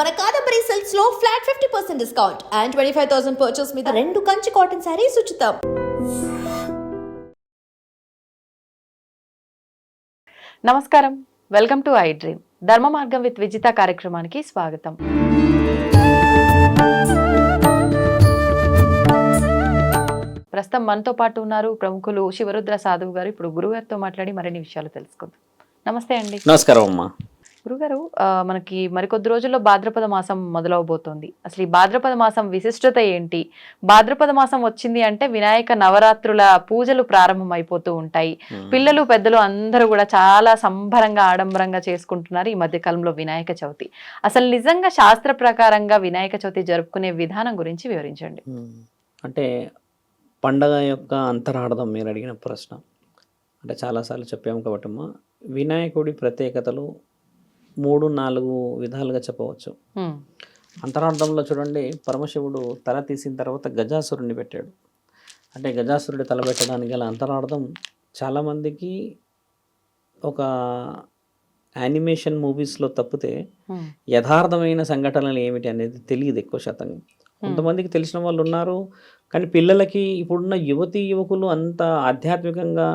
మన Kadambari సెల్స్లో flat fifty percent discount and twenty five thousand purchase మీద రెండు కంచి కాటన్ శారీస్ ఉచితం. నమస్కారం. వెల్కమ్ టు ఐ డ్రీమ్ ధర్మ మార్గం విత్ విజిత కార్యక్రమానికి స్వాగతం. ప్రస్తుతం మనతో పాటు ఉన్నారు ప్రముఖులు శివరుద్ర సాధువు గారు. ఇప్పుడు గురుగారితో మాట్లాడి మరిన్ని విషయాలు తెలుసుకుందాం. నమస్తే అండి. నమస్కారం అమ్మా. గురుగారు మనకి మరికొద్ది రోజుల్లో భాద్రపద మాసం మొదలవబోతోంది. అసలు ఈ భాద్రపద మాసం విశిష్టత ఏంటి? భాద్రపద మాసం వచ్చింది అంటే వినాయక నవరాత్రుల పూజలు ప్రారంభం అయిపోతూ ఉంటాయి పిల్లలు పెద్దలు అందరూ కూడా చాలా సంబరంగా ఆడంబరంగా చేసుకుంటున్నారు ఈ మధ్య కాలంలో వినాయక చవితి. అసలు నిజంగా శాస్త్ర ప్రకారంగా వినాయక చవితి జరుపుకునే విధానం గురించి వివరించండి. అంటే పండగ యొక్క అంతరార్థం మీరు అడిగిన ప్రశ్న. అంటే చాలాసార్లు చెప్పాము కాబట్టి వినాయకుడి ప్రత్యేకతలు మూడు నాలుగు విధాలుగా చెప్పవచ్చు. అంతరార్థంలో చూడండి పరమశివుడు తల తీసిన తర్వాత గజాసురుడిని పెట్టాడు. అంటే గజాసురుడి తల పెట్టడానికి గల అంతరార్థం చాలామందికి ఒక యానిమేషన్ మూవీస్లో తప్పితే యథార్థమైన సంఘటనలు ఏమిటి అనేది తెలియదు ఎక్కువ శాతం. కొంతమందికి తెలిసిన వాళ్ళు ఉన్నారు కానీ పిల్లలకి ఇప్పుడున్న యువతీ యువకులు అంత ఆధ్యాత్మికంగా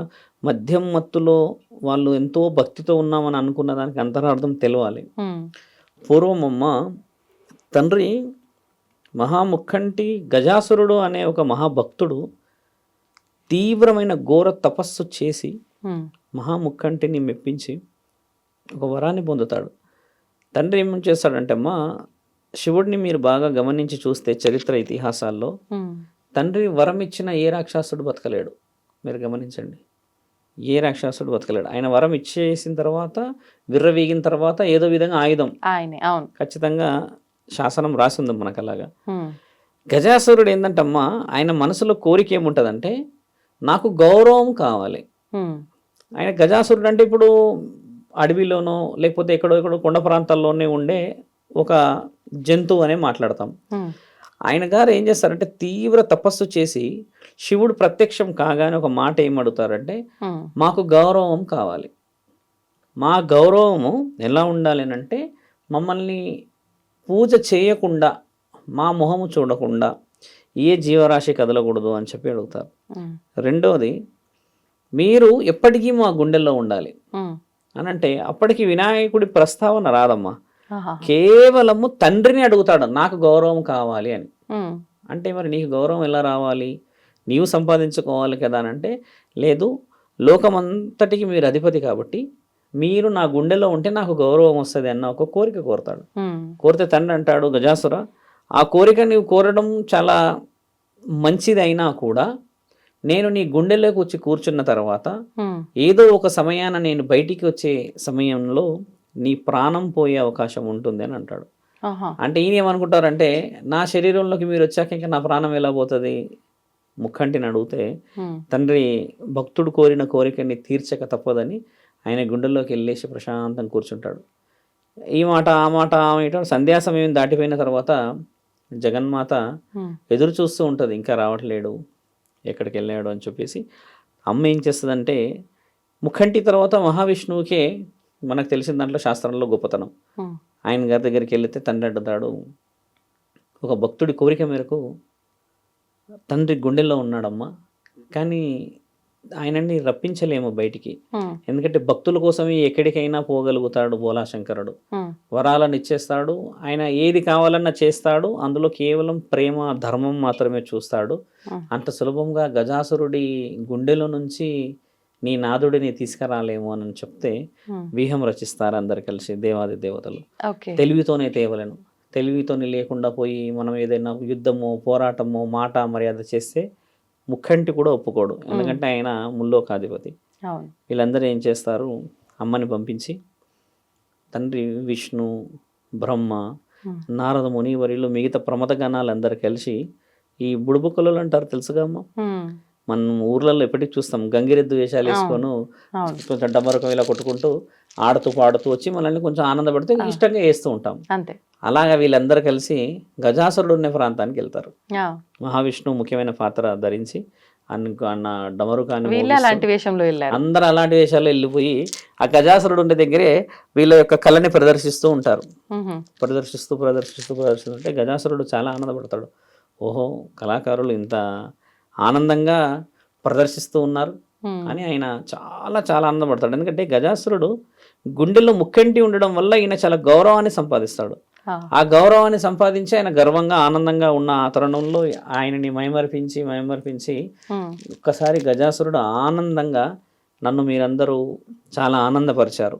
మద్యం మత్తులో వాళ్ళు ఎంతో భక్తితో ఉన్నామని అనుకున్న దానికి అంతరార్థం తెలవాలి. ఉమ్, పూర్వం అమ్మ తండ్రి మహాముఖంటి గజాసురుడు అనే ఒక మహాభక్తుడు తీవ్రమైన ఘోర తపస్సు చేసి మహాముఖంటిని మెప్పించి ఒక వరాన్ని పొందుతాడు. తండ్రి ఏం చేస్తాడంటే అమ్మా శివుడిని మీరు బాగా గమనించి చూస్తే చరిత్ర ఇతిహాసాల్లో తండ్రి వరం ఇచ్చిన ఏ రాక్షసుడు బతకలేడు. మీరు గమనించండి. ఏ రాక్షసుడు బతకలేడు. ఆయన వరం ఇచ్చేసిన తర్వాత విర్రవీగిన తర్వాత ఏదో విధంగా ఆయుధం. ఆయనే అవును. ఖచ్చితంగా శాసనం రాసింది మనకు అలాగా గజాసురుడు ఏంటంటమ్మా ఆయన మనసులో కోరిక ఏముంటుందంటే నాకు గౌరవం కావాలి. ఆయన గజాసురుడు అంటే ఇప్పుడు అడవిలోనో లేకపోతే ఎక్కడో ఎక్కడో కొండ ప్రాంతాల్లోనే ఉండే ఒక జంతువు అనే మాట్లాడతాం. ఆయన గారు ఏం చేస్తారంటే తీవ్ర తపస్సు చేసి శివుడు ప్రత్యక్షం కాగానే ఒక మాట ఏం అడుగుతారంటే ఉమ్, మాకు గౌరవం కావాలి. మా గౌరవము ఎలా ఉండాలి అంటే మమ్మల్ని పూజ చేయకుండా మా మొహము చూడకుండా ఏ జీవరాశి కదలకూడదు అని చెప్పి అడుగుతారు. ఉమ్, రెండవది మీరు ఎప్పటికీ మా గుండెల్లో ఉండాలి. అని అంటే అప్పటికి వినాయకుడి ప్రస్తావన రాదమ్మా. కేవలము తండ్రిని అడుగుతాడు నాకు గౌరవం కావాలి అని. అంటే మరి నీకు గౌరవం ఎలా రావాలి? నీవు సంపాదించుకోవాలి కదా అని అంటే లేదు లోకమంతటికి మీరు అధిపతి కాబట్టి మీరు నా గుండెలో ఉంటే నాకు గౌరవం వస్తుంది అన్న ఒక కోరిక కోరతాడు. కోరితే తండ్రి అంటాడు గజాసుర ఆ కోరిక నీవు కోరడం చాలా మంచిది అయినా కూడా నేను నీ గుండెలోకి వచ్చి కూర్చున్న తర్వాత ఏదో ఒక సమయాన నేను బయటికి వచ్చే సమయంలో నీ ప్రాణం పోయే అవకాశం ఉంటుంది అని అంటాడు. అంటే ఈయన ఏమనుకుంటారంటే నా శరీరంలోకి మీరు వచ్చాక ఇంకా నా ప్రాణం ఎలా పోతుంది? ముక్కంటిని అడిగితే తండ్రి భక్తుడు కోరిన కోరికని తీర్చక తప్పదని ఆయన గుండెల్లోకి వెళ్ళేసి ప్రశాంతం కూర్చుంటాడు. ఈ మాట ఆ మాట ఆ మాట సంధ్యా సమయం దాటిపోయిన తర్వాత జగన్మాత ఎదురు చూస్తూ ఉంటుంది ఇంకా రావట్లేడు ఎక్కడికి వెళ్ళాడు? అని చెప్పేసి. అమ్మ ఏం చేస్తుందంటే ముఖంటి తర్వాత మహావిష్ణువుకే మనకు తెలిసిన దాంట్లో శాస్త్రంలో గొప్పతనం. ఆయన గారి దగ్గరికి వెళితే తండ్రి అడ్డుతాడు ఒక భక్తుడి కోరిక మేరకు తండ్రి గుండెల్లో ఉన్నాడమ్మా కానీ ఆయనని రప్పించలేము బయటికి. ఎందుకంటే భక్తుల కోసమే ఎక్కడికైనా పోగలుగుతాడు బోలాశంకరుడు. వరాలను ఇచ్చేస్తాడు ఆయన ఏది కావాలన్నా చేస్తాడు అందులో కేవలం ప్రేమ ధర్మం మాత్రమే చూస్తాడు. అంత సులభంగా గజాసురుడి గుండెలో నుంచి నీ నాదుడిని తీసుకురాలేము అని చెప్తే వ్యూహం రచిస్తారు అందరు కలిసి దేవాది దేవతలు. తెలివితోనే తేవలను. తెలివితోనే లేకుండా పోయి మనం ఏదైనా యుద్ధమో పోరాటమో మాట మర్యాద చేస్తే ముఖంటి కూడా ఒప్పుకోడు. ఎందుకంటే ఆయన ముల్లోకాధిపతి. వీళ్ళందరూ ఏం చేస్తారు? అమ్మని పంపించి తండ్రి విష్ణు బ్రహ్మ నారద మునివరిలో మిగతా ప్రమద గణాలు అందరు కలిసి ఈ బుడుబుక్కలు అంటారు తెలుసుగా అమ్మ? మనం ఊర్లలో ఎప్పటికి చూస్తాం. గంగిరెద్దు వేషాలు వేసుకొని కొంచెం డబ్బరకం ఇలా కొట్టుకుంటూ ఆడుతూ పాడుతూ వచ్చి మనల్ని కొంచెం ఆనందపడుతూ ఇష్టంగా వేస్తూ ఉంటాం. అంతే. అలాగా వీళ్ళందరూ కలిసి గజాసురుడు ఉన్న ప్రాంతానికి వెళ్తారు. మహావిష్ణువు ముఖ్యమైన పాత్ర ధరించి అన్న వీళ్ళే మోగిస్తూ అలాంటి వేషంలో వెళ్ళారు. అందరూ అలాంటి వేషాల్లో వెళ్ళిపోయి ఆ గజాసురుడు ఉండే దగ్గరే వీళ్ళ యొక్క కళని ప్రదర్శిస్తూ ఉంటారు. ప్రదర్శిస్తూ ప్రదర్శిస్తూ ప్రదర్శిస్తుంటే గజాసురుడు చాలా ఆనందపడతాడు. ఓహో కళాకారులు ఇంత ఆనందంగా ప్రదర్శిస్తూ ఉన్నారు. అని ఆయన చాలా చాలా ఆనందపడతాడు ఎందుకంటే గజాసురుడు గుండెల్లో ముక్కంటి ఉండడం వల్ల ఈయన చాలా గౌరవాన్ని సంపాదిస్తాడు ఆ. గౌరవాన్ని సంపాదించి ఆయన గర్వంగా ఆనందంగా ఉన్న ఆ తరుణంలో ఆయనని మైమర్పించి మైమర్పించి మ్మ్. ఒక్కసారి గజాసురుడు ఆనందంగా నన్ను మీరందరూ చాలా ఆనందపరిచారు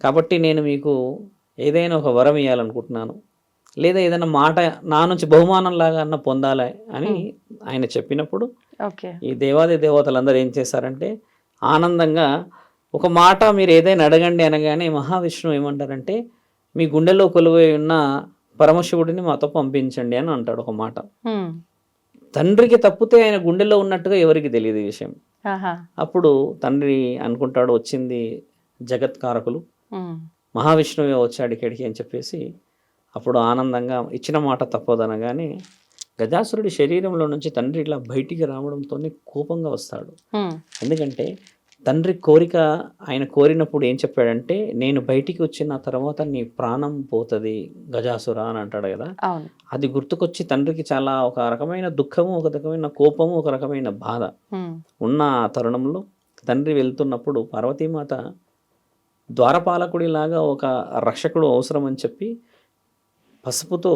కాబట్టి నేను మీకు ఏదైనా ఒక వరం ఇవ్వాలనుకుంటున్నాను లేదా ఏదైనా మాట నా నుంచి బహుమానం లాగా అన్న పొందాలి అని ఆయన చెప్పినప్పుడు ఓకే ఈ దేవాది దేవతలందరూ ఏం చేశారంటే ఆనందంగా ఒక మాట మీరు ఏదైనా అడగండి అనగానే మహావిష్ణువు ఏమంటారంటే మీ గుండెలో కొలువై ఉన్న పరమశివుడిని మాతో పంపించండి అని అంటాడు ఒక మాట మ్మ్. తండ్రికి తప్పితే ఆయన గుండెలో ఉన్నట్టుగా ఎవరికి తెలియదు ఈ విషయం. అప్పుడు తండ్రి అనుకుంటాడు వచ్చింది జగత్కారకులు మ్మ్. మహావిష్ణువే వచ్చాడు ఇక్కడికి అని చెప్పేసి అప్పుడు ఆనందంగా ఇచ్చిన మాట తప్పదనగానే గజాసురుడి శరీరంలో నుంచి తండ్రి ఇట్లా బయటికి రావడంతో కోపంగా వస్తాడు. ఎందుకంటే తండ్రి కోరిక ఆయన కోరినప్పుడు ఏం చెప్పాడంటే నేను బయటికి వచ్చిన తర్వాత నీ ప్రాణం పోతుంది గజాసుర అని అంటాడు కదా అది గుర్తుకొచ్చి తండ్రికి చాలా ఒక రకమైన దుఃఖము ఒక రకమైన కోపము ఒక రకమైన బాధ. ఉన్న ఆ తరుణంలో తండ్రి వెళ్తున్నప్పుడు పార్వతీమాత ద్వారపాలకుడిలాగా ఒక రక్షకుడు అవసరం అని చెప్పి పసుపుతో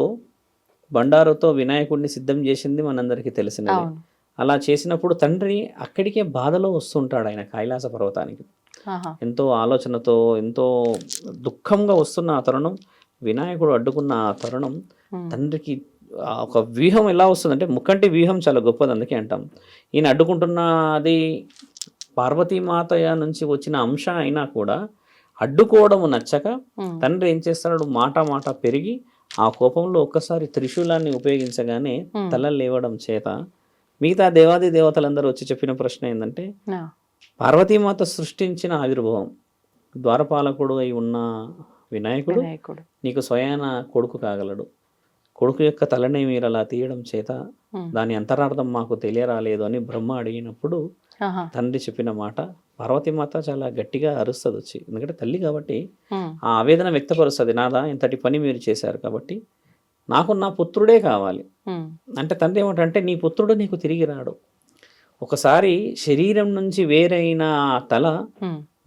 బండారుతో వినాయకుడిని సిద్ధం చేసింది మనందరికీ తెలిసినది అవును అలా చేసినప్పుడు తండ్రి అక్కడికే బాధలో వస్తుంటాడు ఆయన కైలాస పర్వతానికి. ఎంతో ఆలోచనతో ఎంతో దుఃఖంగా వస్తున్న ఆ తరుణం వినాయకుడు అడ్డుకున్న ఆ తరుణం. తండ్రికి ఒక వ్యూహం ఎలా వస్తుందంటే ముక్కంటి వ్యూహం చాలా గొప్పది అందుకే అంటాం ఈయన అడ్డుకుంటున్నది పార్వతీమాతయ నుంచి వచ్చిన అంశ అయినా కూడా అడ్డుకోవడం నచ్చక. తండ్రి ఏం చేస్తాడు మాట మాట పెరిగి ఆ కోపంలో ఒక్కసారి త్రిశూలాన్ని ఉపయోగించగానే. తల లేవడం చేత మిగతా దేవాది దేవతలందరూ వచ్చి చెప్పిన ప్రశ్న ఏంటంటే. పార్వతీమాత సృష్టించిన ఆవిర్భావం ద్వారపాలకుడు అయి ఉన్న వినాయకుడు నీకు స్వయాన కొడుకు కాగలడు కొడుకు యొక్క తలని మీరు అలా తీయడం చేత. దాని అంతరార్థం మాకు తెలియరాలేదు అని బ్రహ్మ అడిగినప్పుడు. తండ్రి చెప్పిన మాట పార్వతీమాత చాలా గట్టిగా అరుస్తుంది వచ్చి ఎందుకంటే తల్లి కాబట్టి. ఆ ఆవేదన వ్యక్తపరుస్తుంది నాదా ఇంతటి పని మీరు చేశారు కాబట్టి నాకు నా పుత్రుడే కావాలి. అంటే తండ్రి ఏమంటే నీ పుత్రుడు నీకు తిరిగి రాడు ఒకసారి శరీరం నుంచి వేరైన ఆ తల.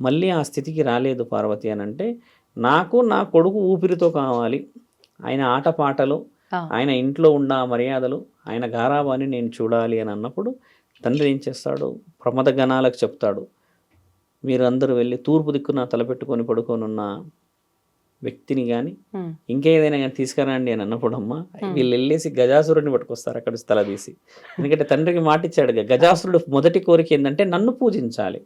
మళ్ళీ ఆ స్థితికి రాలేదు పార్వతి అని అంటే నాకు నా కొడుకు ఊపిరితో కావాలి ఆయన ఆటపాటలు. ఆయన ఇంట్లో ఉన్న మర్యాదలు ఆయన గారాబాన్ని నేను చూడాలి అని అన్నప్పుడు తండ్రి ఏం చేస్తాడు? ప్రమద గణాలకు చెప్తాడు. మీరందరూ వెళ్ళి తూర్పు దిక్కున తలపెట్టుకొని పడుకొని ఉన్న వ్యక్తిని కానీ మ్మ్. ఇంకేదైనా కానీ తీసుకురండి అని అన్నప్పుడు అమ్మ వీళ్ళు వెళ్ళేసి గజాసురుడిని పట్టుకొస్తారు అక్కడ తల తీసి. ఎందుకంటే తండ్రికి మాట ఇచ్చాడు కదా, గజాసురుడు మొదటి కోరిక ఏంటంటే నన్ను పూజించాలి.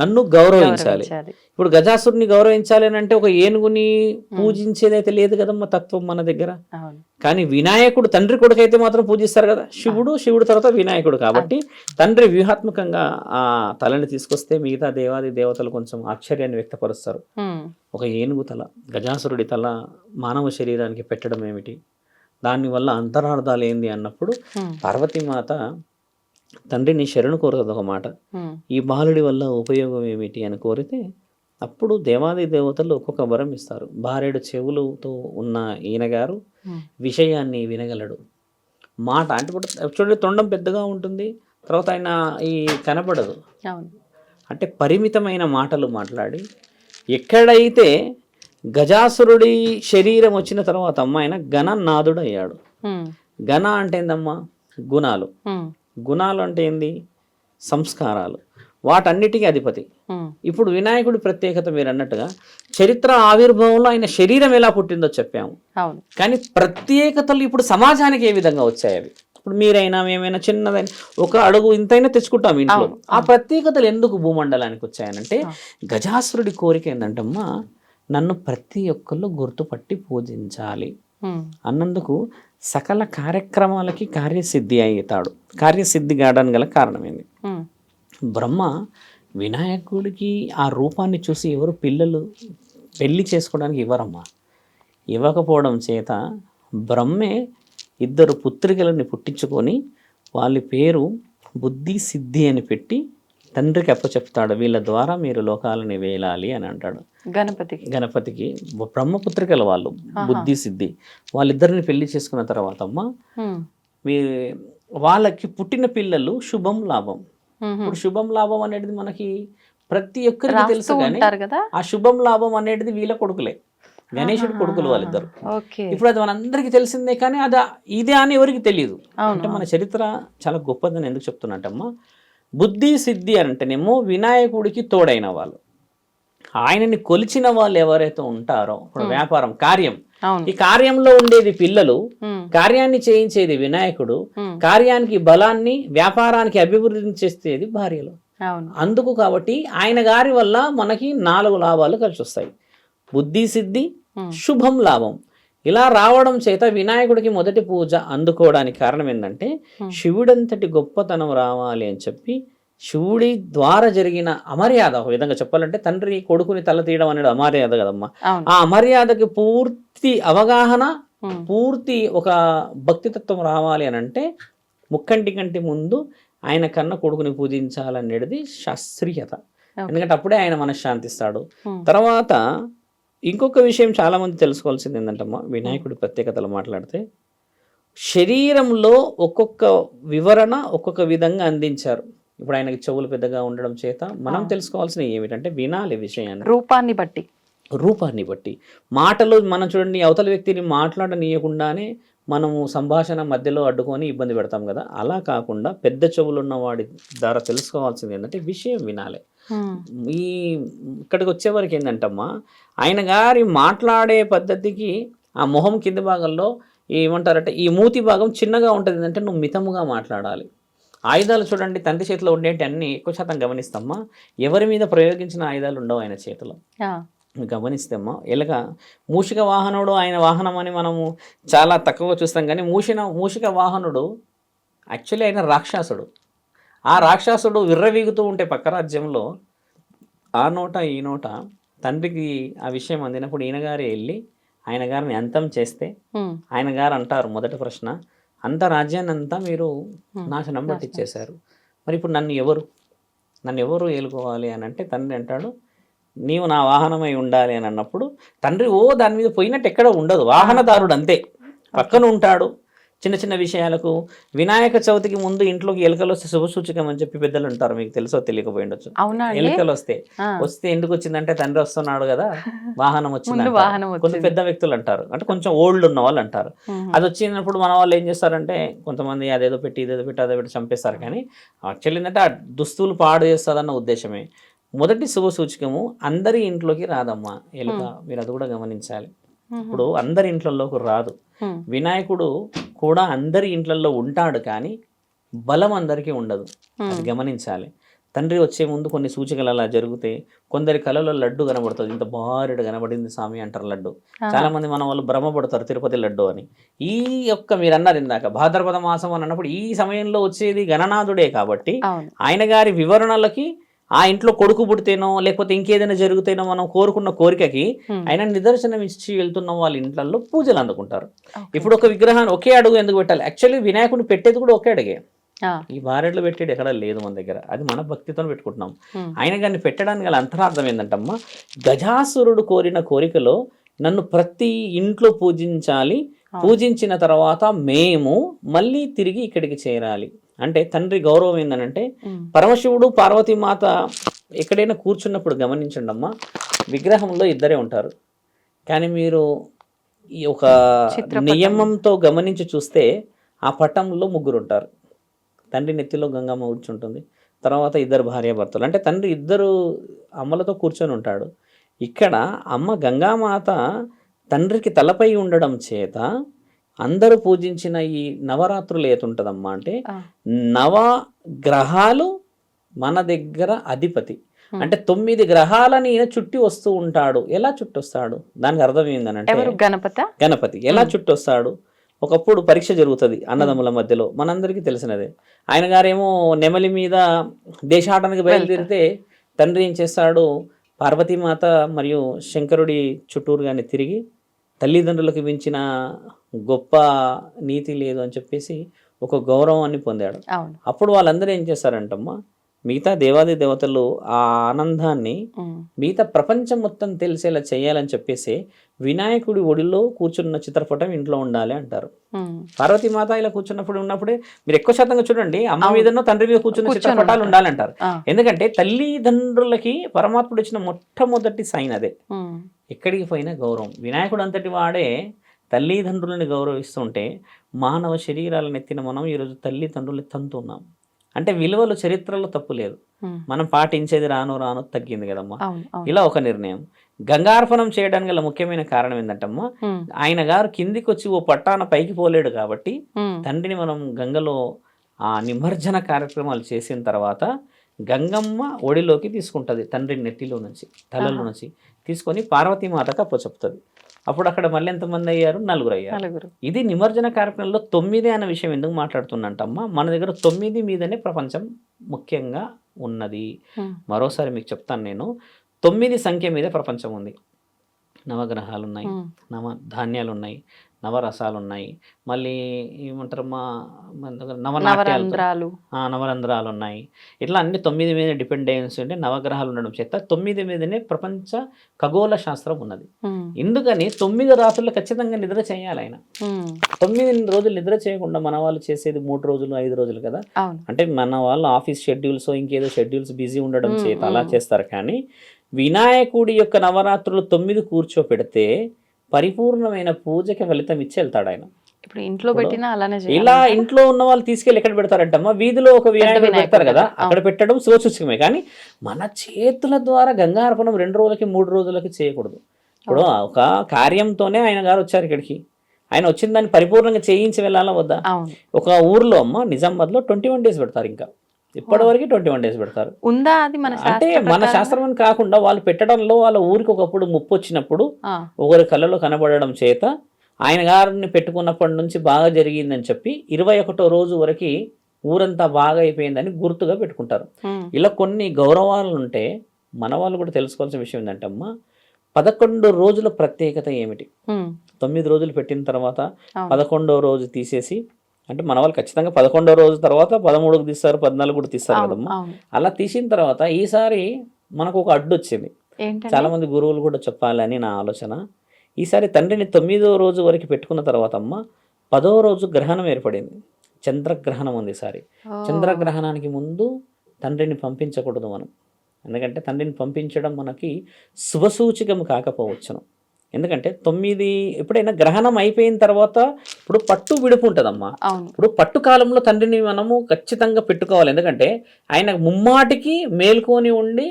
నన్ను గౌరవించాలి. ఇప్పుడు గజాసురుని గౌరవించాలి అని అంటే ఒక ఏనుగుని పూజించేదైతే లేదు కదమ్మా తత్వం మన దగ్గర? కానీ వినాయకుడు తండ్రి కొడుకు అయితే మాత్రం పూజిస్తారు కదా శివుడు శివుడు తర్వాత వినాయకుడు కాబట్టి తండ్రి వ్యూహాత్మకంగా ఆ తలని తీసుకొస్తే మిగతా దేవాది దేవతలు కొంచెం ఆశ్చర్యాన్ని వ్యక్తపరుస్తారు. ఒక ఏనుగు తల గజాసురుడి తల మానవ శరీరానికి పెట్టడం ఏమిటి దానివల్ల అంతరార్థాలు ఏంది అన్నప్పుడు. పార్వతీమాత తండ్రిని శరణు కోరుతుంది ఒక మాట. ఈ బాలుడి వల్ల ఉపయోగం ఏమిటి అని కోరితే అప్పుడు దేవాది దేవతలు ఒక్కొక్క వరం ఇస్తారు. బారెడు చెవులతో ఉన్న ఈయన గారు. విషయాన్ని వినగలడు. మాట అంటే ఇప్పుడు చూడండి తొండం పెద్దగా ఉంటుంది తర్వాత ఆయన ఈ కనపడదు. అంటే పరిమితమైన మాటలు మాట్లాడి ఎక్కడైతే గజాసురుడి శరీరం వచ్చిన తర్వాత అమ్మ ఆయన గణనాథుడు అయ్యాడు. గణ అంటే ఏందమ్మా? గుణాలు. గుణాలు అంటే ఏంది? సంస్కారాలు. వాటన్నిటికీ అధిపతి. ఇప్పుడు వినాయకుడి ప్రత్యేకత మీరు అన్నట్టుగా చరిత్ర ఆవిర్భావంలో ఆయన శరీరం ఎలా పుట్టిందో చెప్పాము. కానీ ప్రత్యేకతలు ఇప్పుడు సమాజానికి ఏ విధంగా వచ్చాయి అవి? ఇప్పుడు మీరైనా మేమైనా చిన్నదైనా ఒక అడుగు ఇంతైనా తెచ్చుకుంటాం ఇంట్లో. ఆ ప్రత్యేకతలు ఎందుకు భూమండలానికి వచ్చాయనంటే గజాసురుడి కోరిక ఏంటంటమ్మా నన్ను ప్రతి ఒక్కళ్ళు గుర్తుపట్టి పూజించాలి. అన్నందుకు సకల కార్యక్రమాలకి కార్యసిద్ధి అవుతాడు కార్యసిద్ధి కావడానికి గల కారణం ఏంది? మ్మ్. బ్రహ్మ వినాయకుడికి ఆ రూపాన్ని చూసి ఎవరు పిల్లలు పెళ్ళి చేసుకోవడానికి ఇవ్వరమ్మా. ఇవ్వకపోవడం చేత బ్రహ్మే ఇద్దరు పుత్రికలని పుట్టించుకొని వాళ్ళ పేరు బుద్ధి సిద్ధి అని పెట్టి తండ్రికి అప్పచెప్తాడు. వీళ్ళ ద్వారా మీరు లోకాలని వేలాలి అని అంటాడు. గణపతికి. గణపతికి బ్రహ్మపుత్రికల వాళ్ళు బుద్ధి సిద్ధి. వాళ్ళిద్దరిని పెళ్ళి చేసుకున్న తర్వాత అమ్మ మీ వాళ్ళకి పుట్టిన పిల్లలు శుభం లాభం. ఇప్పుడు శుభం లాభం అనేది మనకి ప్రతి ఒక్కరికి తెలుసు కానీ ఆ శుభం లాభం అనేది వీళ్ళ కొడుకులే. గణేశుడు కొడుకులు వాళ్ళిద్దరు. ఇప్పుడు అది మనందరికీ తెలిసిందే కానీ అది ఇదే అని ఎవరికి తెలియదు అంటే మన చరిత్ర చాలా గొప్పదని ఎందుకు చెప్తున్నట్టమ్మా బుద్ధి సిద్ధి అంటేనేమో వినాయకుడికి తోడైన వాళ్ళు. ఆయనని కొలిచిన వాళ్ళు ఎవరైతే ఉంటారో ఇప్పుడు వ్యాపారం కార్యం. ఈ కార్యంలో ఉండేది పిల్లలు కార్యాన్ని చేయించేది వినాయకుడు కార్యానికి బలాన్ని వ్యాపారానికి అభివృద్ధిని చేసేది భార్యలు. అందుకు కాబట్టి ఆయన గారి వల్ల మనకి నాలుగు లాభాలు కలిసి వస్తాయి బుద్ధి సిద్ధి. శుభం లాభం. ఇలా రావడం చేత వినాయకుడికి మొదటి పూజ అందుకోవడానికి కారణం ఏంటంటే. శివుడంతటి గొప్పతనం రావాలి అని చెప్పి శివుడి ద్వారా జరిగిన అమర్యాద ఒక విధంగా చెప్పాలంటే తండ్రి కొడుకుని తల తీయడం అనేది అమర్యాద కదమ్మా. ఆ అమర్యాదకి పూర్తి అవగాహన పూర్తి ఒక భక్తితత్వం రావాలి అని అంటే ముక్కంటి కంటి ముందు ఆయన కన్న కొడుకుని పూజించాలనేది శాస్త్రీయత. ఎందుకంటే అప్పుడే ఆయన మనశ్శాంతిస్తాడు. తర్వాత ఇంకొక విషయం చాలా మంది తెలుసుకోవాల్సింది ఏంటంటమ్మా వినాయకుడి ప్రత్యేకతలు మాట్లాడితే శరీరంలో ఒక్కొక్క వివరణ ఒక్కొక్క విధంగా అందించారు. ఇప్పుడు ఆయనకి చెవులు పెద్దగా ఉండడం చేత మనం తెలుసుకోవాల్సిన ఏమిటంటే వినాలి విషయాన్ని. రూపాన్ని బట్టి. రూపాన్ని బట్టి. మాటలు మనం చూడండి అవతల వ్యక్తిని మాట్లాడనీయకుండానే మనము సంభాషణ మధ్యలో అడ్డుకొని ఇబ్బంది పెడతాం కదా. అలా కాకుండా పెద్ద చెవులు ఉన్న వాడి ద్వారా తెలుసుకోవాల్సింది ఏంటంటే విషయం వినాలి. ఈ ఇక్కడికి వచ్చేవరకు ఏంటంటమ్మా ఆయన గారి మాట్లాడే పద్ధతికి ఆ మొహం కింది భాగంలో ఏమంటారంటే ఈ మూతి భాగం చిన్నగా ఉంటుంది అంటే నువ్వు మితముగా మాట్లాడాలి. ఆయుధాలు చూడండి తండ్రి చేతిలో ఉండేటి అన్ని ఎక్కువ శాతం గమనిస్తామ్మా ఎవరి మీద ప్రయోగించిన ఆయుధాలు ఉండవు ఆయన చేతిలో. ఆ, గమనిస్తేమ్మా ఎలుక మూషిక వాహనుడు ఆయన వాహనం అని మనము చాలా తక్కువ చూస్తాం కానీ మూషిన మూషిక వాహనుడు యాక్చువల్లీ ఆయన రాక్షసుడు. ఆ రాక్షసుడు విర్రవీగుతూ ఉంటే పక్క రాజ్యంలో ఆ నోట ఈ నోట తండ్రికి ఆ విషయం అందినప్పుడు ఈయన గారే వెళ్ళి ఆయన గారిని అంతం చేస్తే ఆయన గారు అంటారు మొదటి ప్రశ్న అంత రాజ్యాన్ని అంతా మీరు నాశనం పట్టించేశారు మరి ఇప్పుడు నన్ను ఎవరు? నన్ను ఎవరు ఏలుకోవాలి అని అంటే తండ్రి అంటాడు నీవు నా వాహనమై ఉండాలి అని అన్నప్పుడు తండ్రి ఓ దాని మీద పోయినట్టు ఎక్కడ ఉండదు. వాహనదారుడు అంతే. పక్కన ఉంటాడు చిన్న చిన్న విషయాలకు వినాయక చవితికి ముందు ఇంట్లోకి ఎలుకలు వస్తే శుభసూచకం అని చెప్పి పెద్దలు ఉంటారు. మీకు తెలుసో తెలియకపోయి ఉండొచ్చు. అవునా అండి? ఎలుకలు వస్తే. వస్తే ఎందుకు వచ్చిందంటే తండ్రి వస్తున్నాడు కదా. వాహనం వచ్చింది. కొంత. పెద్ద వ్యక్తులు అంటారు. అంటే కొంచెం ఓల్డ్ ఉన్న వాళ్ళు అంటారు. అది వచ్చినప్పుడు మన వాళ్ళు ఏం చేస్తారంటే కొంతమంది అదేదో పెట్టి ఇదేదో పెట్టి అదే పెట్టి చంపేస్తారు. కానీ యాక్చువల్లీ ఏంటంటే ఆ దుస్తులు పాడు చేస్తుందన్న ఉద్దేశమే. మొదటి శుభ సూచకము అందరి ఇంట్లోకి రాదమ్మా. ఎలుక మీరు అది కూడా గమనించాలి. ఇప్పుడు అందరి ఇంట్లలోకి రాదు. వినాయకుడు కూడా అందరి ఇంట్లలో ఉంటాడు కానీ బలం అందరికీ ఉండదు. అది గమనించాలి. తండ్రి వచ్చే ముందు కొన్ని సూచికలు అలా జరిగితే కొందరి కళలో లడ్డు కనబడుతుంది. ఇంత భారీగా కనబడింది స్వామి అంటారు లడ్డు. చాలా మంది మన వాళ్ళు భ్రమపడతారు తిరుపతి లడ్డు అని. ఈ యొక్క మీరు అన్నారు ఇందాక భాద్రపద మాసం అని అన్నప్పుడు ఈ సమయంలో వచ్చేది గణనాథుడే కాబట్టి ఆయన గారి వివరణలకి ఆ ఇంట్లో కొడుకు పుడితేనో లేకపోతే ఇంకేదైనా జరిగితేనో మనం కోరుకున్న కోరికకి. ఆయన నిదర్శనం ఇచ్చి వెళ్తున్న వాళ్ళ ఇంట్లలో పూజలు అందుకుంటారు. ఇప్పుడు ఒక విగ్రహాన్ని ఒకే అడుగు ఎందుకు పెట్టాలి? యాక్చువల్లీ వినాయకుడిని పెట్టేది కూడా ఒకే అడుగే. ఈ బారెడ్లు పెట్టేది ఎక్కడ లేదు మన దగ్గర. అది మన భక్తితో పెట్టుకుంటున్నాం. ఆయన గారిని పెట్టడానికి గల అంతరార్థం ఏంటంటమ్మా? గజాసురుడు కోరిన కోరికలో నన్ను ప్రతి ఇంట్లో పూజించాలి. పూజించిన తర్వాత మేము మళ్ళీ తిరిగి ఇక్కడికి చేరాలి. అంటే తండ్రి గౌరవం ఏంటనంటే ఉమ్, పరమశివుడు పార్వతీమాత ఎక్కడైనా కూర్చున్నప్పుడు గమనించండి అమ్మా విగ్రహంలో ఇద్దరే ఉంటారు. కానీ మీరు ఈ ఒక. నియమంతో గమనించి చూస్తే ఆ పటంలో ముగ్గురు ఉంటారు తండ్రి నెత్తిలో గంగమ్మ కూర్చుంటుంది తర్వాత ఇద్దరు భార్యాభర్తలు. అంటే తండ్రి ఇద్దరు అమ్మలతో కూర్చొని ఉంటాడు. ఇక్కడ అమ్మ గంగామాత తండ్రికి తలపై ఉండడం చేత అందరూ పూజించిన ఈ నవరాత్రులు ఏతుంటదమ్మా అంటే నవ గ్రహాలు మన దగ్గర అధిపతి. అంటే తొమ్మిది గ్రహాలని ఈయన చుట్టి వస్తూ ఉంటాడు. ఎలా చుట్టొస్తాడు? దానికి అర్థం ఎవరు? గణపత? గణపతి. ఎలా చుట్టొస్తాడు? ఒకప్పుడు పరీక్ష జరుగుతుంది అన్నదమ్ముల మధ్యలో. మనందరికీ తెలిసినదే. ఆయన గారేమో నెమలి మీద దేశాటనకి బయలుదేరితే తండ్రి ఏం చేస్తాడు? పార్వతీమాత మరియు శంకరుడి చుట్టూరు కానీ తిరిగి తల్లిదండ్రులకు మించిన గొప్ప నీతి లేదు అని చెప్పేసి ఒక గౌరవాన్ని పొందాడు. అప్పుడు వాళ్ళందరూ ఏం చేశారంటమ్మా మిగతా దేవాది దేవతలు ఆ ఆనందాన్ని మిగతా ప్రపంచం మొత్తం తెలిసేలా చేయాలని చెప్పేసి వినాయకుడి ఒడిలో కూర్చున్న చిత్రపటం ఇంట్లో ఉండాలి అంటారు. పార్వతీమాత ఇలా కూర్చున్నప్పుడు ఉన్నప్పుడే మీరు ఎక్కువ శాతంగా చూడండి అమ్మ మీదనో తండ్రి మీద కూర్చున్న కూర్చొని చిత్రపటాలు. ఉండాలంటారు. ఎందుకంటే తల్లిదండ్రులకి పరమాత్ముడు ఇచ్చిన మొట్టమొదటి సైన్ అదే. ఎక్కడికి పోయినా గౌరవం. వినాయకుడు అంతటి వాడే తల్లిదండ్రులని గౌరవిస్తుంటే మానవ శరీరాలను ఎత్తిన మనం ఈరోజు తల్లిదండ్రులు తంతున్నాం. అంటే విలువలు చరిత్రలో తప్పు లేదు. మనం పాటించేది రాను రాను తగ్గింది కదమ్మా. ఇలా ఒక నిర్ణయం. గంగార్పణం చేయడానికి గల ముఖ్యమైన కారణం ఏంటంటమ్మా ఆయన గారు కిందికి వచ్చి ఓ పట్టాన పైకి పోలేడు కాబట్టి తండ్రిని మనం గంగలో ఆ నిమజ్జన కార్యక్రమాలు చేసిన తర్వాత గంగమ్మ ఒడిలోకి తీసుకుంటుంది తండ్రి నెట్టిలో నుంచి తలలో. నుంచి. తీసుకొని పార్వతీమాతకు అప్పచెప్తుంది అప్పుడు అక్కడ మళ్ళీ ఎంతమంది అయ్యారు? నలుగురు అయ్యారు. ఇది నిమజ్జన కార్యక్రమంలో తొమ్మిది అన్న విషయం ఎందుకు మాట్లాడుతున్నట్టమ్మా మన దగ్గర తొమ్మిది మీదనే ప్రపంచం ముఖ్యంగా ఉన్నది. మరోసారి మీకు చెప్తాను నేను. తొమ్మిది సంఖ్య మీద ప్రపంచం ఉంది. నవగ్రహాలు ఉన్నాయి నవ ధాన్యాలు ఉన్నాయి నవరసాలు ఉన్నాయి మళ్ళీ ఏమంటారు మా నవనాట్యాలు నవరంధ్రాలు. నవరంధ్రాలు ఉన్నాయి ఇట్లా అన్ని తొమ్మిది మీద డిపెండెన్స్ ఉంటే నవగ్రహాలు ఉండడం చేత తొమ్మిది మీదనే ప్రపంచ ఖగోళ శాస్త్రం ఉన్నది. ఎందుకని తొమ్మిది రాత్రులు ఖచ్చితంగా నిద్ర చేయాలి ఆయన. తొమ్మిది రోజులు నిద్ర చేయకుండా మన వాళ్ళు చేసేది మూడు రోజులు ఐదు రోజులు కదా? అంటే మన వాళ్ళు ఆఫీస్ షెడ్యూల్స్ ఇంకేదో షెడ్యూల్స్ బిజీ ఉండడం చేత అలా చేస్తారు. కానీ వినాయకుడి యొక్క నవరాత్రులు తొమ్మిది కూర్చోపెడితే పరిపూర్ణమైన పూజకి ఫలితం ఇచ్చి వెళ్తాడు ఆయన. ఇప్పుడు ఇంట్లో పెట్టినా అలానే ఇలా ఇంట్లో ఉన్న వాళ్ళు తీసుకెళ్ళి ఎక్కడ పెడతారంటమ్మా? వీధిలో ఒక వినాయకుడు పెడతారు కదా. అక్కడ పెట్టడం శివసూచకమే కానీ మన చేతుల ద్వారా గంగార్పణం రెండు రోజులకి మూడు రోజులకి చేయకూడదు. ఇప్పుడు ఒక కార్యంతోనే ఆయన గారు వచ్చారు ఇక్కడికి. ఆయన వచ్చిన దాన్ని పరిపూర్ణంగా చేయించి వెళ్ళాలా వద్దా? ఒక ఊర్లో అమ్మ నిజామాబాద్లో ట్వంటీ వన్ డేస్ పెడతారు ఇంకా. ఇప్పటివరకు ట్వంటీ వన్ డేస్ పెడతారు. ఉందా అది మన అంటే మన? శాస్త్రం కాకుండా వాళ్ళు పెట్టడంలో వాళ్ళ ఊరికి ఒకప్పుడు ముప్పు వచ్చినప్పుడు ఒకరి కళ్ళలో కనబడడం చేత ఆయన గారిని పెట్టుకున్నప్పటి నుంచి బాగా జరిగిందని చెప్పి ఇరవై ఒకటో రోజు వరకు ఊరంతా బాగా అయిపోయిందని గుర్తుగా పెట్టుకుంటారు. ఇలా కొన్ని గౌరవాలు ఉంటే మన వాళ్ళు కూడా తెలుసుకోవాల్సిన విషయం ఏంటంటే అమ్మా పదకొండు రోజుల ప్రత్యేకత ఏమిటి? తొమ్మిది రోజులు పెట్టిన తర్వాత. పదకొండో రోజు తీసేసి అంటే మన వాళ్ళు ఖచ్చితంగా పదకొండో రోజు తర్వాత పదమూడుకు తీస్తారు పద్నాలుగు కూడా తీస్తారు కదమ్మా. అలా తీసిన తర్వాత ఈసారి మనకు ఒక అడ్డు వచ్చింది. చాలా మంది గురువులు కూడా చెప్పాలని నా ఆలోచన. ఈసారి తండ్రిని తొమ్మిదో రోజు వరకు పెట్టుకున్న తర్వాత అమ్మ పదో రోజు గ్రహణం ఏర్పడింది. చంద్రగ్రహణం ఉంది ఈసారి. చంద్రగ్రహణానికి ముందు తండ్రిని పంపించకూడదు మనం. ఎందుకంటే తండ్రిని పంపించడం మనకి శుభసూచకం కాకపోవచ్చును. ఎందుకంటే తొమ్మిది ఎప్పుడైనా గ్రహణం అయిపోయిన తర్వాత ఇప్పుడు పట్టు విడుపు ఉంటుందమ్మా. ఇప్పుడు పట్టు కాలంలో తండ్రిని మనము ఖచ్చితంగా పెట్టుకోవాలి. ఎందుకంటే ఆయన ముమ్మాటికి మేల్కొని ఉండి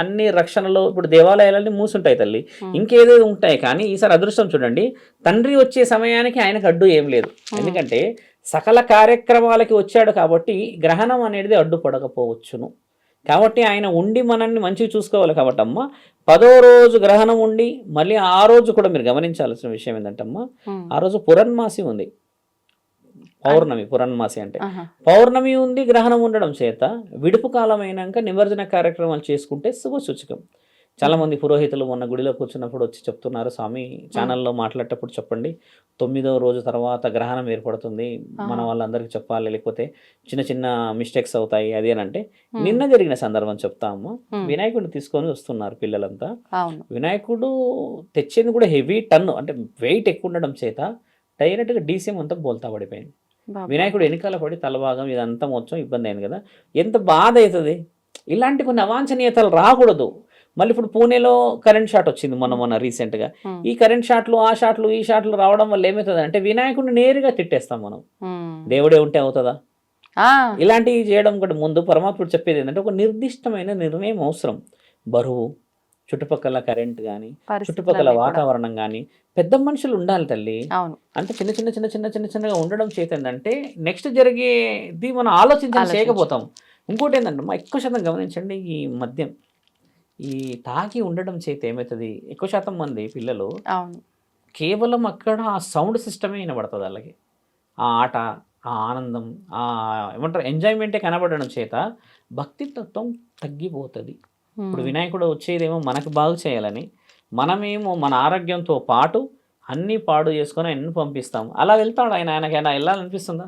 అన్ని రక్షణలో ఇప్పుడు దేవాలయాలన్నీ మూసుంటాయి తల్లి. ఇంకేదో ఉంటాయి కానీ ఈసారి అదృష్టం చూడండి. తండ్రి వచ్చే సమయానికి ఆయనకు అడ్డు ఏం లేదు. ఎందుకంటే సకల కార్యక్రమాలకి వచ్చాడు కాబట్టి గ్రహణం అనేది అడ్డుపడకపోవచ్చును. కాబట్టి ఆయన ఉండి మనల్ని మంచిగా చూసుకోవాలి కాబట్టి అమ్మ. పదో రోజు గ్రహణం ఉండి మళ్ళీ ఆ రోజు కూడా మీరు గమనించాల్సిన విషయం ఏంటంటమ్మా? ఉమ్, ఆ రోజు పురన్మాసి ఉంది. పౌర్ణమి పురన్మాసి అంటే. పౌర్ణమి ఉంది గ్రహణం ఉండడం చేత విడుపు కాలం అయినాక నిమజ్జన కార్యక్రమాలు చేసుకుంటే శుభ సూచకం చాలా మంది పురోహితులు మొన్న గుడిలో కూర్చున్నప్పుడు వచ్చి చెప్తున్నారు స్వామి ఛానల్లో మాట్లాడేటప్పుడు చెప్పండి. తొమ్మిదో రోజు తర్వాత గ్రహణం ఏర్పడుతుంది. మన. వాళ్ళందరికీ చెప్పాలి. లేకపోతే చిన్న చిన్న మిస్టేక్స్ అవుతాయి. అది అని అంటే నిన్న జరిగిన సందర్భం చెప్తాము. వినాయకుడిని తీసుకొని వస్తున్నారు పిల్లలంతా. వినాయకుడు తెచ్చింది కూడా హెవీ టన్ను అంటే వెయిట్ ఎక్కువ ఉండడం చేత డైరెక్ట్గా డీసీఎం అంతా బోల్తా పడిపోయింది. వినాయకుడు వెనకాల పడి తలభాగం ఇదంతా మొత్తం ఇబ్బంది అయింది కదా. ఎంత బాధ అవుతుంది? ఇలాంటి కొన్ని అవాంఛనీయతలు రాకూడదు. మళ్ళీ ఇప్పుడు పూణేలో కరెంట్ షాట్ వచ్చింది మొన్న మొన్న రీసెంట్గా ఈ కరెంట్ షాట్లు ఆ షాట్లు ఈ షాట్లు రావడం వల్ల ఏమవుతుంది అంటే వినాయకుడిని నేరుగా తిట్టేస్తాం మనం. దేవుడే ఉంటే అవుతుందా? ఇలాంటివి చేయడం కూడా ముందు పరమాత్ముడు చెప్పేది ఏంటంటే ఒక నిర్దిష్టమైన నిర్ణయం అవసరం. బరువు చుట్టుపక్కల కరెంట్ కానీ చుట్టుపక్కల. వాతావరణం కానీ పెద్ద మనుషులు ఉండాలి తల్లి. అంటే చిన్న చిన్న చిన్న చిన్న చిన్న చిన్నగా ఉండడం చేత ఏంటంటే నెక్స్ట్ జరిగేది మనం ఆలోచించడం ఆలోచించం. చేయకపోతాం. ఇంకోటి ఏంటంటే మా ఎక్కువ శాతం గమనించండి ఈ మద్యం. ఈ తాగి ఉండడం చేత ఏమవుతుంది ఎక్కువ శాతం మంది పిల్లలు అవును. కేవలం అక్కడ ఆ సౌండ్ సిస్టమే వినబడుతుంది వాళ్ళకి. ఆ ఆట ఆ ఆనందం ఆ ఏమంటారు ఎంజాయ్మెంటే కనబడడం చేత భక్తి తత్వం తగ్గిపోతుంది. ఇప్పుడు వినాయకుడు వచ్చేదేమో మనకు బాగు చేయాలని మనమేమో మన ఆరోగ్యంతో పాటు అన్నీ పాడు చేసుకొని ఆయనను పంపిస్తాం అలా వెళ్తాడు ఆయన ఆయనకైనా వెళ్ళాలనిపిస్తుందా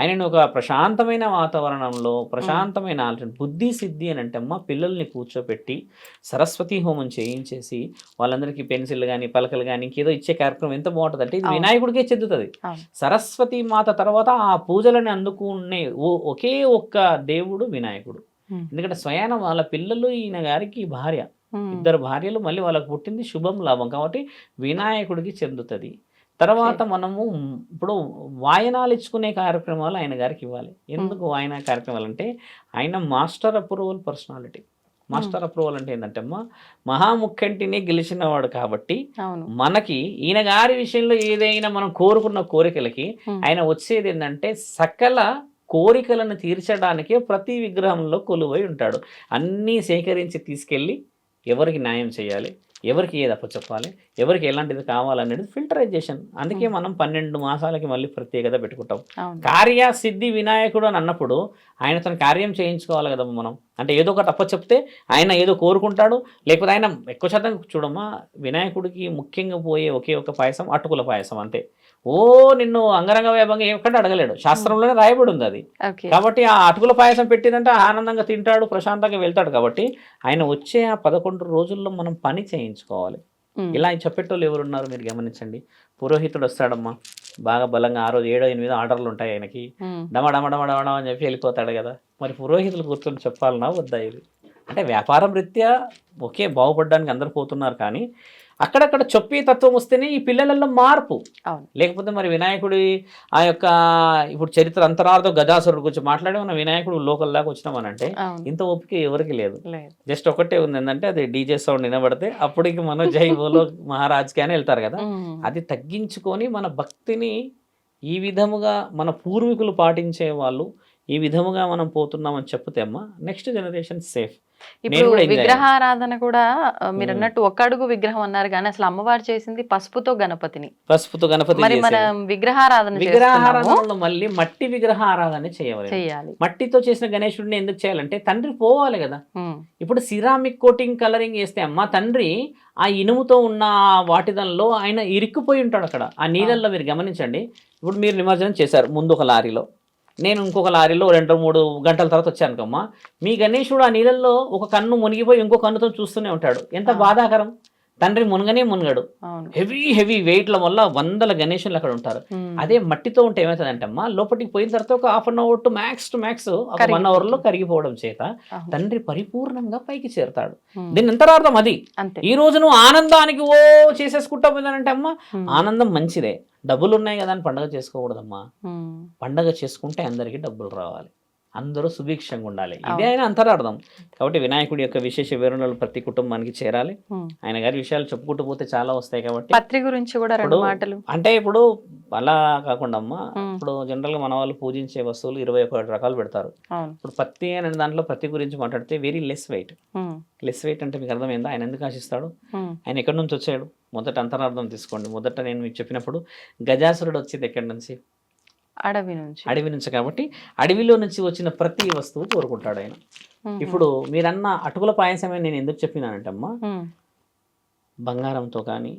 ఆయన ఒక ప్రశాంతమైన వాతావరణంలో ప్రశాంతమైన ఆలోచన బుద్ధి సిద్ధి అని అంటే అమ్మ పిల్లల్ని కూర్చోపెట్టి సరస్వతి హోమం చేయించేసి వాళ్ళందరికీ పెన్సిల్ కానీ పలకలు కానీ ఇంకేదో ఇచ్చే కార్యక్రమం ఎంత బాగుంటుంది అంటే ఇది. వినాయకుడికే చెందుతుంది. సరస్వతి మాత తర్వాత ఆ పూజలని అందుకునే ఓ- ఒకే ఒక్క దేవుడు వినాయకుడు. ఎందుకంటే స్వయాన వాళ్ళ పిల్లలు ఈయన గారికి భార్య. ఇద్దరు భార్యలు మళ్ళీ వాళ్ళకు పుట్టింది శుభం లాభం కాబట్టి వినాయకుడికి చెందుతుంది. తర్వాత మనము ఇప్పుడు వాయనాలు ఇచ్చుకునే కార్యక్రమాలు ఆయన గారికి ఇవ్వాలి. ఎందుకు వాయన కార్యక్రమాలు అంటే ఆయన master approval personality. Master approval అంటే ఏంటంటే అమ్మా మహాముఖ్యంటిని గెలిచినవాడు కాబట్టి మనకి ఈయన గారి విషయంలో ఏదైనా మనం కోరుకున్న కోరికలకి. ఆయన వచ్చేది ఏంటంటే సకల కోరికలను తీర్చడానికే ప్రతి విగ్రహంలో కొలువై ఉంటాడు. అన్నీ సేకరించి తీసుకెళ్ళి ఎవరికి న్యాయం చేయాలి? ఎవరికి ఏది అప్పచెప్పాలి? ఎవరికి ఎలాంటిది కావాలనేది ఫిల్టరైజేషన్. అందుకే మనం పన్నెండు మాసాలకి మళ్ళీ ప్రత్యేకత పెట్టుకుంటాం. అవును. కార్యసిద్ధి వినాయకుడు అని అన్నప్పుడు ఆయన తన కార్యం చేయించుకోవాలి కదా మనం. అంటే ఏదో ఒకటి అప్ప చెప్తే ఆయన ఏదో కోరుకుంటాడు. లేకపోతే ఆయన ఎక్కువ శాతం చూడమ్మా వినాయకుడికి ముఖ్యంగా పోయే ఒకే ఒక పాయసం అటుకుల పాయసం అంతే. ఓ నిన్ను అంగరంగ వైభవంగా ఎక్కడ అడగలేడు. శాస్త్రంలోనే రాయబడి ఉంది అది. కాబట్టి ఆ అటుకుల పాయసం పెట్టిందంటే ఆనందంగా తింటాడు ప్రశాంతంగా వెళ్తాడు కాబట్టి ఆయన వచ్చే ఆ పదకొండు రోజుల్లో మనం పని చేయించుకోవాలి. ఉమ్. ఇలా చెప్పేటోళ్ళు ఎవరున్నారు మీరు గమనించండి. పురోహితుడు వస్తాడమ్మా. బాగా బలంగా ఆ రోజు ఏడో ఎనిమిదో ఆర్డర్లు ఉంటాయి ఆయనకి. డమ డమ డమ డమ డమ అని చెప్పి వెళ్ళిపోతాడు కదా. మరి పురోహితులు కూర్చొని చెప్పాలన్నా వద్దా ఇది? అంటే వ్యాపారం రీత్యా ఒకే బాగుపడడానికి అందరు పోతున్నారు కానీ అక్కడక్కడ చెప్పే తత్వం వస్తేనే ఈ పిల్లలలో మార్పు. లేకపోతే మరి వినాయకుడి ఆ యొక్క ఇప్పుడు చరిత్ర అంతరార్థం గజాసురుడు గురించి మాట్లాడి మన వినాయకుడు లోకల్ దాకా వచ్చినామని అంటే ఇంత ఓపిక ఎవరికి లేదు. జస్ట్ ఒకటే ఉంది ఏంటంటే అది డీజే సౌండ్ వినబడితే అప్పటికి మనం జై బోలో మహారాజ్కి అని వెళ్తారు కదా. అది తగ్గించుకొని మన భక్తిని ఈ విధముగా మన పూర్వీకులు పాటించే వాళ్ళు ఈ విధముగా మనం పోతున్నామని చెప్తే అమ్మా నెక్స్ట్ జనరేషన్ సేఫ్ ఇప్పుడు విగ్రహారాధన కూడా మీరు. అన్నట్టు ఒక్క అడుగు విగ్రహం అన్నారు కానీ అసలు అమ్మవారు చేసింది పసుపుతో గణపతిని. పసుపుతో గణపతి మరి. మనం విగ్రహారాధన విగ్రహారాధనలో మళ్ళీ మట్టి విగ్రహారాధన చేయవాలి చెయ్యాలి మట్టితో చేసిన గణేశుడిని ఎందుకు చేయాలంటే తండ్రి పోవాలి కదా. ఇప్పుడు సిరామిక్ కోటింగ్ కలరింగ్ వేస్తే అమ్మ తండ్రి ఆ ఇనుముతో ఉన్న ఆ వాటిదల్లో ఆయన ఇరుక్కుపోయి ఉంటాడు అక్కడ. ఆ నీళ్ళల్లో మీరు గమనించండి. ఇప్పుడు మీరు నిమజ్జనం చేశారు ముందు ఒక లారీలో. నేను ఇంకొక లారీలో రెండు మూడు గంటల తర్వాత వచ్చాను కమ్మా మీ గణేశుడు ఆ నీళ్ళల్లో ఒక కన్ను మునిగిపోయి ఇంకో కన్నుతో చూస్తూనే ఉంటాడు. ఎంత. బాధాకరం. తండ్రి మునగనే మునగడు హెవీ హెవీ వెయిట్ల వల్ల వందల గణేషులు అక్కడ ఉంటారు. అదే మట్టితో ఉంటే ఏమవుతుందంటే అమ్మా లోపలికి పోయిన తర్వాత ఒక half an hour to max to max ఒక వన్. అవర్లో కరిగిపోవడం చేత. తండ్రి పరిపూర్ణంగా పైకి చేరతాడు. దీని అంతరార్థం అది ఈ రోజు నువ్వు ఆనందానికి ఓ చేసేసుకుంటా పోయిందంటే అమ్మా. ఆనందం మంచిదే డబ్బులు ఉన్నాయి కదా అని పండగ చేసుకోకూడదమ్మా. పండగ చేసుకుంటే అందరికీ డబ్బులు రావాలి అందరూ సుభిక్షంగా ఉండాలి. ఇదే. ఆయన అంతరార్థం. కాబట్టి వినాయకుడి యొక్క విశేష వివరణలు ప్రతి కుటుంబానికి చేరాలి. ఆయన గారి విషయాలు చెప్పుకుంటూ పోతే చాలా వస్తాయి కాబట్టి పత్రి గురించి కూడా రెండు మాటలు. అంటే ఇప్పుడు అలా కాకుండా అమ్మా. ఇప్పుడు జనరల్గా మన వాళ్ళు పూజించే వస్తువులు ఇరవై ఒకటి రకాలు పెడతారు. ఇప్పుడు పత్తి అనే దాంట్లో పత్తి గురించి మాట్లాడితే very less weight. Less weight అంటే మీకు అర్థమైందా? ఆయన ఎందుకు ఆశిస్తాడు. ఆయన ఎక్కడి నుంచి వచ్చాడు? మొదట అంతరార్థం తీసుకోండి. మొదట నేను మీకు చెప్పినప్పుడు గజాసురుడు వచ్చేది ఎక్కడి నుంచి? అడవి నుంచి. అడవి నుంచి కాబట్టి అడవిలో నుంచి వచ్చిన ప్రతి వస్తువు కోరుకుంటాడు ఆయన. ఇప్పుడు మీరన్న అటుకుల పాయసమే నేను ఎందుకు చెప్పినానంటే అమ్మా ఉమ్. బంగారంతో కానీ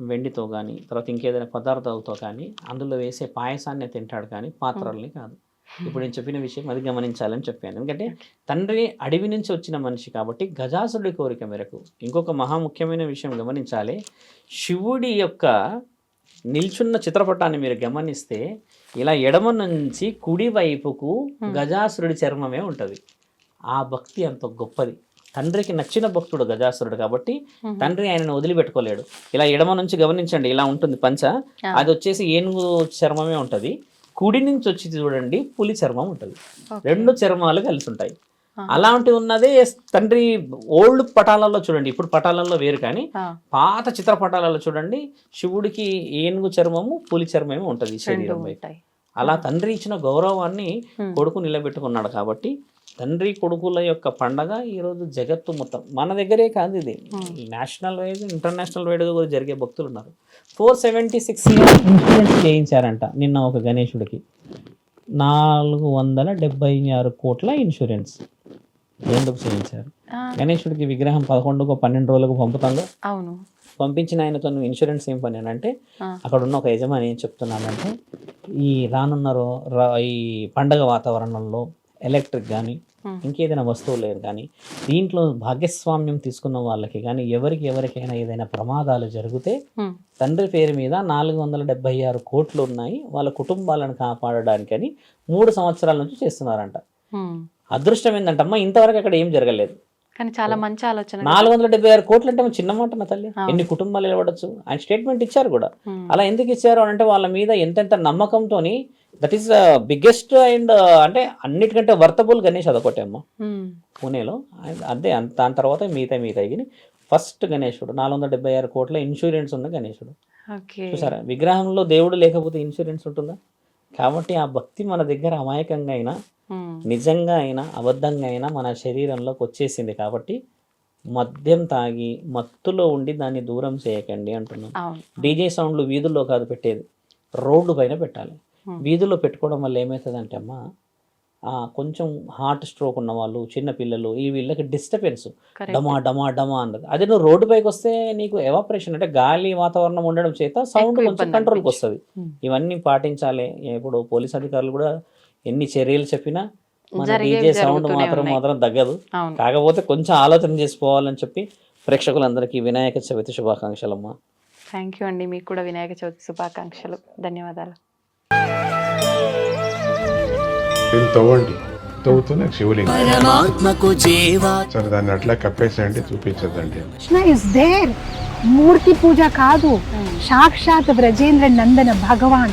వెండితో కానీ తర్వాత ఇంకేదైనా పదార్థాలతో కానీ అందులో వేసే పాయసాన్ని తింటాడు కానీ పాత్రల్ని కాదు. ఇప్పుడు నేను చెప్పిన విషయం అది గమనించాలని చెప్పాను. ఎందుకంటే తండ్రి అడవి నుంచి వచ్చిన మనిషి కాబట్టి గజాసురుడి కోరిక మేరకు ఇంకొక మహా ముఖ్యమైన విషయం గమనించాలి. శివుడి యొక్క నిల్చున్న చిత్రపటాన్ని మీరు గమనిస్తే ఇలా ఎడమ నుంచి కుడి వైపుకు గజాసురుడి చర్మమే ఉంటుంది ఆ భక్తి అంత గొప్పది తండ్రికి నచ్చిన భక్తుడు గజాసురుడు కాబట్టి ఉమ్. తండ్రి ఆయనను వదిలిపెట్టుకోలేడు ఇలా ఎడమ నుంచి గమనించండి ఇలా ఉంటుంది పంచ. అది వచ్చేసి ఏనుగు చర్మమే ఉంటుంది కుడి నుంచి వచ్చి చూడండి పులి చర్మం ఉంటుంది. రెండు చర్మాలు కలిసి ఉంటాయి. అలాంటి ఉన్నదే తండ్రి ఓల్డ్ పటాలలో చూడండి ఇప్పుడు పటాలలో వేరు కానీ. పాత చిత్రపటాలలో చూడండి శివుడికి ఏనుగు చర్మము పులి చర్మమే ఉంటుంది శరీరం అలా తండ్రి ఇచ్చిన గౌరవాన్ని. కొడుకు నిలబెట్టుకున్నాడు కాబట్టి తండ్రి కొడుకుల యొక్క పండగ ఈరోజు జగత్తు మొత్తం. మన దగ్గరే కాదు ఇది. నేషనల్ వైజ్ ఇంటర్నేషనల్ వైడ్ కూడా జరిగే భక్తులు ఉన్నారు. ఫోర్ సెవెంటీ సిక్స్ ఇన్సూరెన్స్ చేయించారంట నిన్న ఒక గణేశుడికి నాలుగు వందల డెబ్బై ఆరు కోట్ల ఇన్సూరెన్స్. ఎందుకు చేయించారు గణేశుడికి విగ్రహం పదకొండుకో పన్నెండు రోజులకు పంపుతాంగా అవును. పంపించిన ఆయనతో నువ్వు ఇన్సూరెన్స్ ఏం పని అని అంటే. అక్కడ ఉన్న ఒక యజమాని ఏం చెప్తున్నాడంటే ఈ రానున్న ఈ పండగ వాతావరణంలో ఎలక్ట్రిక్ కానీ. ఇంకేదైనా వస్తువు లేదు కానీ దీంట్లో భాగస్వామ్యం తీసుకున్న వాళ్ళకి కానీ ఎవరికి ఎవరికైనా ఏదైనా ప్రమాదాలు జరిగితే తండ్రి పేరు మీద నాలుగు వందల డెబ్బై ఆరు కోట్లు ఉన్నాయి. వాళ్ళ కుటుంబాలను కాపాడడానికని మూడు సంవత్సరాల నుంచి చేస్తున్నారంట. అదృష్టం ఏంటంటమ్మా ఇంతవరకు అక్కడ ఏం జరగలేదు. కానీ చాలా మంచి ఆలోచన. నాలుగు వందల డెబ్బై ఆరు కోట్లు అంటే చిన్న మాట నా తల్లి. ఎన్ని కుటుంబాలు నిలబడచ్చు? ఆయన స్టేట్మెంట్ ఇచ్చారు కూడా. అలా ఎందుకు ఇచ్చారు అంటే వాళ్ళ మీద ఎంతెంత నమ్మకంతో దట్ ఈస్ బిగ్గెస్ట్ అండ్ అంటే అన్నిటికంటే వర్తబుల్ గణేష్ అదొకటే అమ్మ పూణేలో అదే దాని తర్వాత మిగతా మిగతా ఫస్ట్ గణేశుడు నాలుగు వందల డెబ్బై ఆరు కోట్ల ఇన్సూరెన్స్ ఉన్న గణేశుడు చూసారా? విగ్రహంలో దేవుడు లేకపోతే ఇన్సూరెన్స్ ఉంటుందా? కాబట్టి ఆ భక్తి మన దగ్గర అమాయకంగా అయినా నిజంగా అయినా అబద్ధంగా అయినా మన శరీరంలోకి వచ్చేసింది కాబట్టి మద్యం తాగి మత్తులో ఉండి దాన్ని దూరం చేయకండి అంటున్నాను అవును. డీజే సౌండ్లు వీధుల్లో కాదు పెట్టేది. రోడ్డు పైన పెట్టాలి. వీధుల్లో పెట్టుకోవడం వల్ల ఏమవుతుందంటే అమ్మా ఆ, కొంచెం హార్ట్ స్ట్రోక్ ఉన్న వాళ్ళు చిన్న పిల్లలు ఈ వీళ్ళకి డిస్టర్బెన్స్. డమా డమా డమా అన్నది. అదే నువ్వు రోడ్డు పైకి వస్తే నీకు ఎవాపరేషన్ అంటే గాలి వాతావరణం ఉండడం చేత సౌండ్ కొంచెం కంట్రోల్కి. వస్తుంది. ఇవన్నీ పాటించాలి. ఇప్పుడు పోలీస్ అధికారులు కూడా ఎన్ని చర్యలు చెప్పినా మన డీజే సౌండ్ మాత్రం. మాత్రం తగ్గదు. కాకపోతే కొంచెం ఆలోచన చేసుకోవాలని చెప్పి ప్రేక్షకులందరికీ వినాయక చవితి శుభాకాంక్షలమ్మా. థ్యాంక్ యూ అండి. మీకు కూడా వినాయక చవితి శుభాకాంక్షలు. ధన్యవాదాలు. దీన్ని తవ్వండి. తవ్వుతూనే శివలింగం. పరమాత్మకు జీవా. సరే దాన్ని అట్లా కప్పేసేయండి చూపించదండి కృష్ణ ఇస్ దేర్ మూర్తి పూజ కాదు. సాక్షాత్ బ్రజేంద్ర నందన భగవాన్.